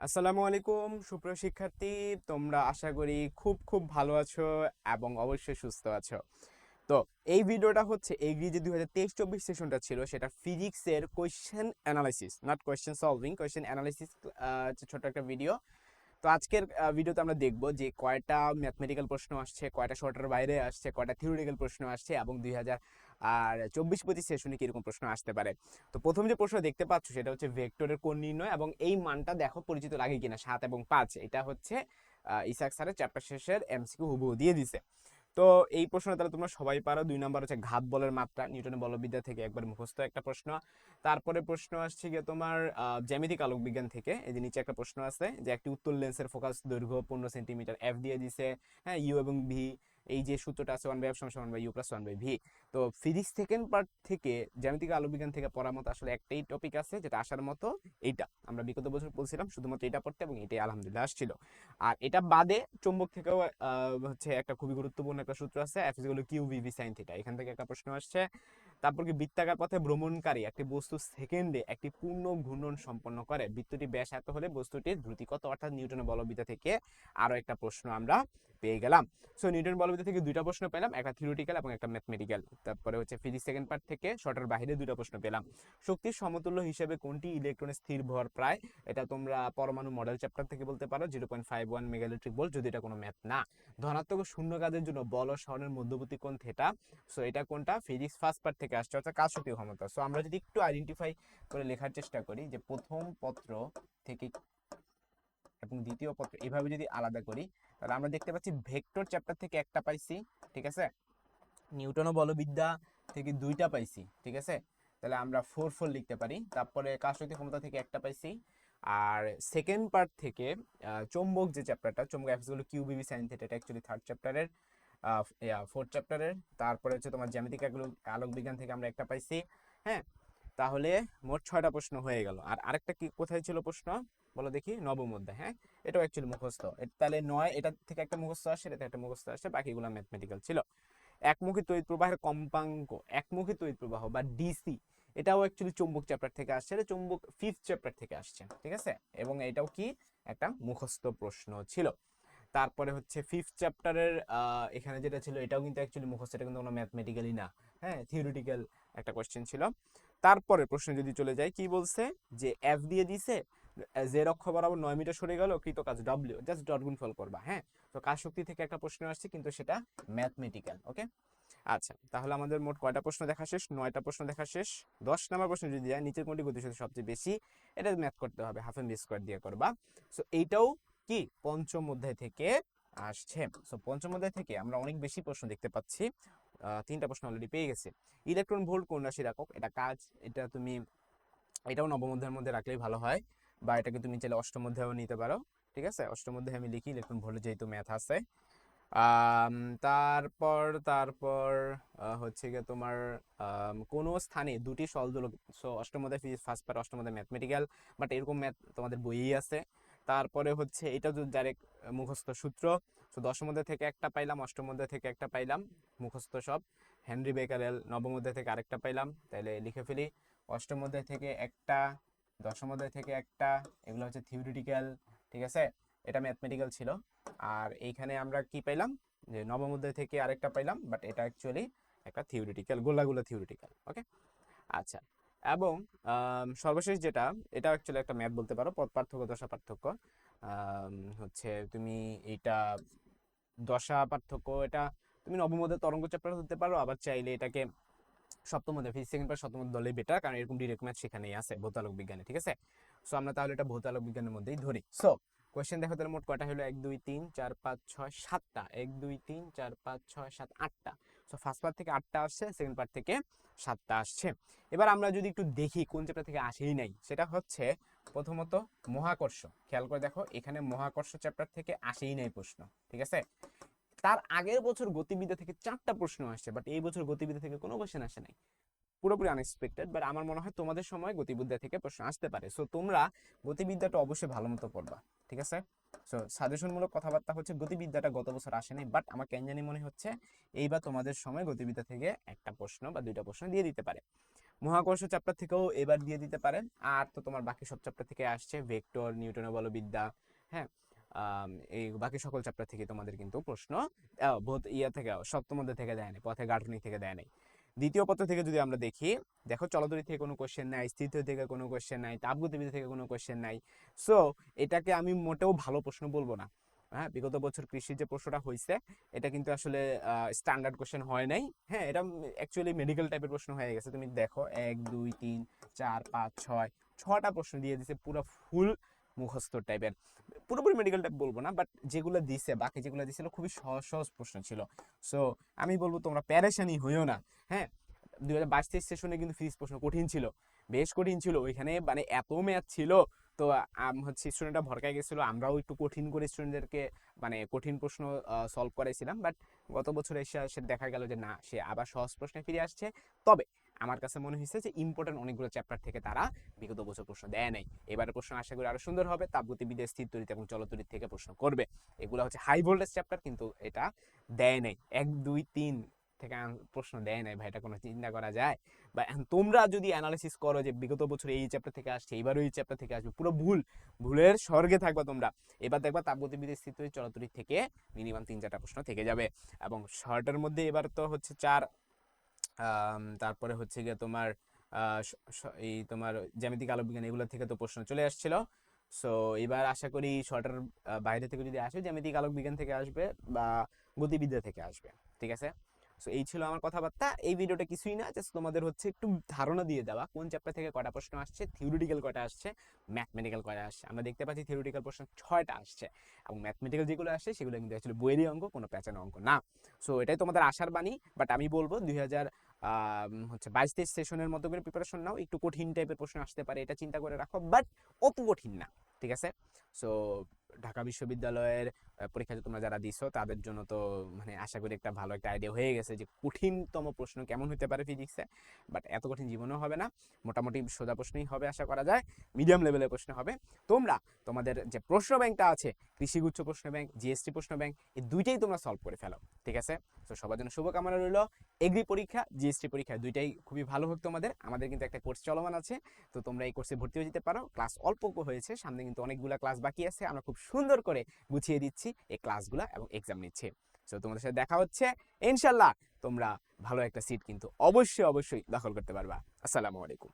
আসসালামু আলাইকুম, সুপ্রিয় শিক্ষার্থী। তোমরা আশা করি খুব খুব ভালো আছো এবং অবশ্যই সুস্থ আছো। তো এই ভিডিওটা হচ্ছে এগ্রি যে দুই হাজার তেইশ চব্বিশ সেশনটা ছিল, সেটা ফিজিক্সের question analysis not question solving question analysis ছোট একটা ভিডিও তো আজকের ভিডিওতে আমরা দেখব যে কয়টা ম্যাথমেটিক্যাল প্রশ্ন আসছে, কয়টা শর্টের বাইরে আসছে, কয়টা থিওরিটিক্যাল প্রশ্ন আসছে এবং দুই হাজার আর চব্বিশ পঁচিশ সেশনে কীরকম প্রশ্ন আসতে পারে? তো প্রথম যে প্রশ্ন দেখতে পাচ্ছ সেটা হচ্ছে ভেক্টরের কোণ নির্ণয় এবং এই মানটা দেখো পরিচিত লাগে কিনা, সাত এবং পাঁচ। এটা হচ্ছে ইসাক স্যারের চ্যাপ্টার শেষের এমসিকিউ হুবহু দিয়ে দিছে। তো এই প্রশ্নটা তাহলে তোমরা সবাই পারো। দুই নম্বর হচ্ছে ঘাত বলের মাত্রা, নিউটনের বলবিদ্যা থেকে একবার মুখস্থ একটা প্রশ্ন। তারপরে প্রশ্ন আসছে গিয়ে তোমার জ্যামিতিক আলোক বিজ্ঞান থেকে। এই যে নিচে একটা প্রশ্ন আছে যে একটি উত্তর লেন্সের ফোকাস দৈর্ঘ্য পনেরো সেন্টিমিটার এফ দিয়ে দিছে। হ্যাঁ ইউ এবং ভি এই যে সূত্রটা আছে ওয়ান বাই এফ সমান by U plus one by V তো ফিজিক্স সেকেন্ড পার্ট থেকে জ্যামিতিক আলোক বিজ্ঞান থেকে পড়ার মতো আসলে একটাই টপিক আছে যেটা আসার মতো এইটা। আমরা বিগত বছর বলছিলাম শুধুমাত্র এটা পড়তে এবং এটাই আলহামদুলিল্লাহ আসছিল। আর এটা বাদে চুম্বক থেকেও হচ্ছে একটা খুবই গুরুত্বপূর্ণ একটা সূত্র আছে F is Q V B sine theta এখান থেকে একটা প্রশ্ন আসছে, তারপর কি বৃত্তাকার পথে ভ্রমণকারী একটি বস্তু সেকেন্ডে একটি পূর্ণ ঘূর্ণন সম্পন্ন করে? বৃত্তটি ব্যাস এত হলে বস্তুটির দ্রুতি কত? অর্থাৎ নিউটনের বলবিদ্যা থেকে আরও একটা প্রশ্ন আমরা পেয়ে গেলাম। সো নিউটন বলবিদ্যা থেকে দুইটা প্রশ্ন পেলাম, একটা থিওরিটিক্যাল এবং একটা ম্যাথমেটিক্যাল তারপরে হচ্ছে ফিজিক্স সেকেন্ড পার্ট থেকে শর্টের বাইরে দুইটা প্রশ্ন পেলাম। শক্তির সমতুল্য হিসেবে কোনটি ইলেকট্রনের স্থির ভর প্রায়? এটা তোমরা পরমাণু মডেল চ্যাপ্টার থেকে বলতে পারো জিরো পয়েন্ট ফাইভ ওয়ান মেগালিট্রিক বল যদি এটা কোনো ম্যাথ না। ধনাত্মক শূন্য কাজের জন্য বল ও মধ্যবর্তী কোণ থেটা সো এটা কোনটা? ফিজিক্স ফার্স্ট পার্ট থেকে আসছে, অর্থাৎ কাজ শক্তি ক্ষমতা। সো আমরা যদি একটু আইডেন্টিফাই করে লেখার চেষ্টা করি যে প্রথম পত্র থেকে এবং দ্বিতীয় পত্র এভাবে যদি আলাদা করি, তাহলে আমরা দেখতে পাচ্ছি ভেক্টর চ্যাপ্টার থেকে একটা পাইছি, ঠিক আছে? নিউটন ও বলবিদ্যা থেকে দুইটা পাইছি, ঠিক আছে? তাহলে আমরা ফোর ফোর লিখতে পারি, তারপরে কাজশক্তি ক্ষমতা থেকে একটা পাইছি, আর সেকেন্ড পার্ট থেকে চৌম্বক যে চ্যাপ্টারটা চৌম্বক অ্যাপসগুলো Q B B sine theta এটা অ্যাকচুয়ালি থার্ড চ্যাপ্টারের ফোর্থ চ্যাপ্টারের তারপরে হচ্ছে তোমার জ্যামিতিক আলোক বিজ্ঞান থেকে আমরা একটা পাইছি হ্যাঁ? তাহলে মোট ছয়টা প্রশ্ন হয়ে গেল। আর আরেকটা কি, কোথায় ছিল প্রশ্ন? বলো দেখি, নবম অধ্যায় হ্যাঁ? এটাও অ্যাকচুয়ালি মুখস্থ। তাহলে নয়, এটা থেকে একটা মুখস্থ আসে, এটা একটা মুখস্থ আসে, বাকিগুলো ম্যাথমেটিক্যাল ছিল। একমুখী তড়িৎ প্রবাহের কম্পাঙ্ক, একমুখী তড়িৎ প্রবাহ বা ডিসি এটাও অ্যাকচুয়ালি চুম্বক চ্যাপ্টার থেকে আসছে, এটা চুম্বক ফিফথ চ্যাপ্টার থেকে আসছে, ঠিক আছে? এবং এটাও কি? একটা মুখস্থ প্রশ্ন ছিল। তারপরে হচ্ছে ফিফথ চ্যাপ্টারের এখানে যেটা ছিল, এটাও কিন্তু অ্যাকচুয়ালি মুখস্থ, এটা কিন্তু কোনো ম্যাথমেটিক্যালি না হ্যাঁ? থিওরিটিক্যাল একটা কোয়েশ্চেন ছিল। তারপরে প্রশ্ন যদি চলে যায় কি বলছে? যে এফ দিয়ে দিছে জেড অক্ষ বরাবর নয় মিটার সরে গেল কৃত কাজ ডব্লিউ জাস্ট ডট গুণফল করবা হ্যাঁ? তো কাজ শক্তি থেকে একটা প্রশ্ন আসছে, কিন্তু সেটা ম্যাথমেটিক্যাল ওকে আচ্ছা তাহলে আমাদের মোট কয়টা প্রশ্ন দেখা শেষ? নয়টা প্রশ্ন দেখা শেষ। দশ নম্বর প্রশ্ন যদি যায়, নিচের কোনটি গতিশক্তি সবচেয়ে বেশি? এটা ম্যাথ করতে হবে হাফ এম স্কোয়ার দিয়ে করবা। সো এইটাও কি? পঞ্চম অধ্যায় থেকে আসছে। সো পঞ্চম অধ্যায় থেকে আমরা অনেক বেশি প্রশ্ন দেখতে পাচ্ছি। তিনটা প্রশ্ন অলরেডি পেয়ে গেছে। ইলেকট্রন ভোল্ট কোন রাশি একক এটা কাজ, এটা তুমি, এটাও নবম অধ্যায়ের মধ্যে রাখলেই ভালো হয়, বা এটাকে তুমি চাইলে অষ্টম নিতে পারো, ঠিক আছে? অষ্টম আমি লিখি ইলেকট্রন ভোল্ট যেহেতু ম্যাথ আছে। তারপর তারপর হচ্ছে গিয়ে তোমার কোনো স্থানে দুটি সলদোলক সো অষ্টম ফিজিক্স ফার্স্ট পার্ট অষ্টম অধ্যায় ম্যাথমেটিক্যাল বাট এরকম ম্যাথ তোমাদের বইয়েই আছে। তারপরে হচ্ছে এটা তো ডাইরেক্ট মুখস্থ সূত্র। তো দশম অধ্যায় থেকে একটা পাইলাম, অষ্টম অধ্যায় থেকে একটা পাইলাম, মুখস্থ সব। হেনরি বেকারেল নবম অধ্যায় থেকে আরেকটা পাইলাম তাহলে লিখে ফেলি। অষ্টম অধ্যায় থেকে একটা, দশম অধ্যায় থেকে একটা, এগুলো হচ্ছে থিওরিটিক্যাল ঠিক আছে? এটা ম্যাথমেটিক্যাল ছিল। আর এইখানে আমরা কি পাইলাম? যে নবম থেকে আরেকটা পাইলাম বাট এটা অ্যাকচুয়ালি একটা থিওরিটিক্যাল গোলাগুলো থিওরিটিক্যাল ওকে আচ্ছা এবং সর্বশেষ যেটা এটা অ্যাকচুয়ালি একটা ম্যাথ বলতে পারো, পদ পার্থক্য, দশা পার্থক্য। হচ্ছে তুমি এইটা দশা পার্থক্য, এটা তুমি নবমদের তরঙ্গ চ্যাপ্টার ধরতে পারো, আবার চাইলে এটাকে সপ্তম অধ্যায় ফিজিক্স সেকেন্ড পার সপ্তম দলে বেটার কারণ এরকম ডিরেক্ট ম্যাথ সেখানেই আছে ভৌতালক বিজ্ঞানে ঠিক আছে? সো আমরা তাহলে এটা ভৌতালক বিজ্ঞানের মধ্যেই ধরি। সো কোয়েশ্চেন দেখো তাহলে মোট কয়টা হলো? এক, দুই, তিন, চার, পাঁচ, ছয়, সাতটা। এক, দুই, তিন, চার, পাঁচ, ছয়, সাত, আটটা। সো ফার্স্ট পার্ট থেকে আটটা আসছে সেকেন্ড পার্ট থেকে সাতটা আসছে। এবার আমরা যদি একটু দেখি কোন চ্যাপ্টার থেকে আসেই নাই, সেটা হচ্ছে প্রথমত মহাকর্ষ। খেয়াল করে দেখো, এখানে মহাকর্ষ চ্যাপ্টার থেকে আসেই নাই প্রশ্ন, ঠিক আছে? তার আগের বছর গতিবিদ্যা থেকে চারটা প্রশ্ন আসছে বাট এই বছর গতিবিদ্যা থেকে কোনো কোশ্চেন আসে নাই। পুরোপুরি আনএক্সপেক্টেড বাট আমার মনে হয় তোমাদের সময় গতিবিদ্যা থেকে প্রশ্ন আসতে পারে। সো তোমরা গতিবিদ্যাটা অবশ্যই ভালো মতো পড়বা। ঠিক আছে? সো সাজেশনমূলক কথাবার্তা হচ্ছে গতিবিদ্যাটা গত বছর আসেনি বাট আমার কেন জানি মনে হচ্ছে এইবার তোমাদের সময় গতিবিদ্যা থেকে একটা প্রশ্ন বা দুইটা প্রশ্ন দিয়ে দিতে পারে। মহাকর্ষ চ্যাপ্টার থেকেও এবার দিয়ে দিতে পারেন আর তো তোমার বাকি সব চ্যাপ্টার থেকে আসছে ভেক্টর নিউটনের বলবিদ্যা হ্যাঁ? এই বাকি সকল চ্যাপ্টার থেকে তোমাদের কিন্তু প্রশ্ন ইয়া থেকে সপ্তম থেকে দেয় নাই, পথে গাঠনিক থেকে দেয় নাই। দ্বিতীয় পত্র থেকে যদি আমরা দেখি, দেখো চলতরি থেকে কোনো কোশ্চেন নাই স্থিত থেকে কোনো কোশ্চেন নাই তাপগতিবিদ্যা থেকে কোনো কোশ্চেন নাই। সো এটাকে আমি মোটেও ভালো প্রশ্ন বলব না। হ্যাঁ বিগত বছর কৃষির যে প্রশ্নটা হয়েছে এটা কিন্তু আসলে স্ট্যান্ডার্ড কোশ্চেন হয় নাই। হ্যাঁ এটা অ্যাকচুয়ালি মেডিকেল টাইপের প্রশ্ন হয়ে গেছে। তুমি দেখো, এক, দুই, তিন, চার, পাঁচ, ছয় ছটা প্রশ্ন দিয়ে দিছে, পুরো ফুল মুখস্থ টাইপের পুরোপুরি মেডিকেল টাইপ বলব না বাট যেগুলো দিছে, বাকি যেগুলো দিছিল খুবই সহজ সহজ প্রশ্ন ছিল। সো আমি বলব তোমরা প্যারেশানি হইও না হ্যাঁ? দুই হাজার বাইশ, তেইশ সেশনে কিন্তু ফিজিক্স প্রশ্ন কঠিন ছিল, বেশ কঠিন ছিল। ওইখানে মানে এত ম্যাথ ছিল, তো হচ্ছে স্টুডেন্টরা ভরকায় গেছিল, আমরাও একটু কঠিন করে স্টুডেন্টদেরকে মানে কঠিন প্রশ্ন সলভ করাইছিলাম বাট গত বছর এসে দেখা গেল যে না, সে আবার সহজ প্রশ্নে ফিরে আসছে। তবে আমার কাছে মনে হয়েছে যে ইম্পর্টেন্ট অনেকগুলো চ্যাপ্টার থেকে তারা বিগত বছর প্রশ্ন দেয় নাই। এবারে প্রশ্ন আশা করি আরও সুন্দর হবে। তাপগতিবিদ্যা স্থির তরিত এবং চলতরিত থেকে প্রশ্ন করবে। এগুলো হচ্ছে হাই ভোল্টেজ চ্যাপ্টার কিন্তু এটা দেয় নাই। এক, দুই, তিন থেকে প্রশ্ন দেয় নাই। ভাই, এটা কোনো চিন্তা করা যায়? বা তোমরা যদি অ্যানালিসিস করো যে বিগত বছর এই চ্যাপ্টার থেকে আসছে এবারও এই চ্যাপ্টার থেকে আসবে, পুরো ভুল, ভুলের স্বর্গে থাকবা তোমরা। এবার দেখবা তাপগতিবিদ্যা স্থিত চলতরিত থেকে মিনিমাম তিন, চারটা প্রশ্ন থেকে যাবে। এবং শর্টের মধ্যে এবার তো হচ্ছে চার তারপরে হচ্ছে গিয়ে তোমার এই তোমার জ্যামিতিক আলোক বিজ্ঞান এগুলো থেকে তো প্রশ্ন চলে আসছিল। সো এবার আশা করি শর্টের বাইরে থেকে যদি আসে, জ্যামিতিক আলোক বিজ্ঞান থেকে আসবে বা গতিবিদ্যা থেকে আসবে, ঠিক আছে? সো এই ছিল আমার কথাবার্তা। এই ভিডিওটা কিছুই না জাস্ট তোমাদের হচ্ছে একটু ধারণা দিয়ে দেওয়া, কোন চ্যাপ্টার থেকে কটা প্রশ্ন আসছে থিওরিটিক্যাল কটা আসছে ম্যাথমেটিক্যাল কটা আসছে। আমরা দেখতে পাচ্ছি থিওরিটিক্যাল প্রশ্ন ছয়টা আসছে এবং ম্যাথমেটিক্যাল যেগুলো আসছে সেগুলো কিন্তু অ্যাকচুয়ালি বইয়েরই অঙ্ক, কোনো প্যাচানো অঙ্ক না। সো এটাই তোমাদের আশার বাণী বাট আমি বলব দুই হাজার হচ্ছে বাইশ তেইশ সেশনের মতো করে প্রিপারেশন নাও। একটু কঠিন টাইপের প্রশ্ন আসতে পারে, এটা চিন্তা করে রাখো। বাট অত কঠিন না, ঠিক আছে? সো ঢাকা বিশ্ববিদ্যালয়ের আহ, পরীক্ষা তোমরা যারা দিছো তাদের জন্য তো মানে আশা করি একটা ভালো একটা আইডিয়া হয়ে গেছে যে কঠিনতম প্রশ্ন কেমন হতে পারে ফিজিক্সে বাট এত কঠিন জীবনেও হবে না। মোটামুটি সোজা প্রশ্নই হবে আশা করা যায় মিডিয়াম লেভেলের প্রশ্ন হবে। তোমরা তোমাদের যে প্রশ্ন ব্যাংকটা আছে কৃষিগুচ্ছ প্রশ্ন ব্যাংক জিএসটি প্রশ্ন ব্যাংক এই দুইটাই তোমরা সলভ করে ফেলো ঠিক আছে? তো সবার জন্য শুভকামনা রইল। এগ্রি পরীক্ষা জিএসটি পরীক্ষা দুইটাই খুবই ভালো হোক তোমাদের। আমাদের কিন্তু একটা কোর্স চলমান আছে। তো তোমরা এই কোর্সে ভর্তি হয়ে যেতে পারো। ক্লাস অল্প হয়েছে সামনে কিন্তু অনেকগুলা ক্লাস বাকি আছে। আমরা খুব সুন্দর করে গুছিয়ে দিচ্ছি এই ক্লাসগুলো এবং এক্সাম নিচ্ছে। সো তোমাদের সাথে দেখা হচ্ছে। ইনশাল্লাহ তোমরা ভালো একটা সিট কিন্তু অবশ্যই অবশ্যই দখল করতে পারবা। আসসালামু আলাইকুম।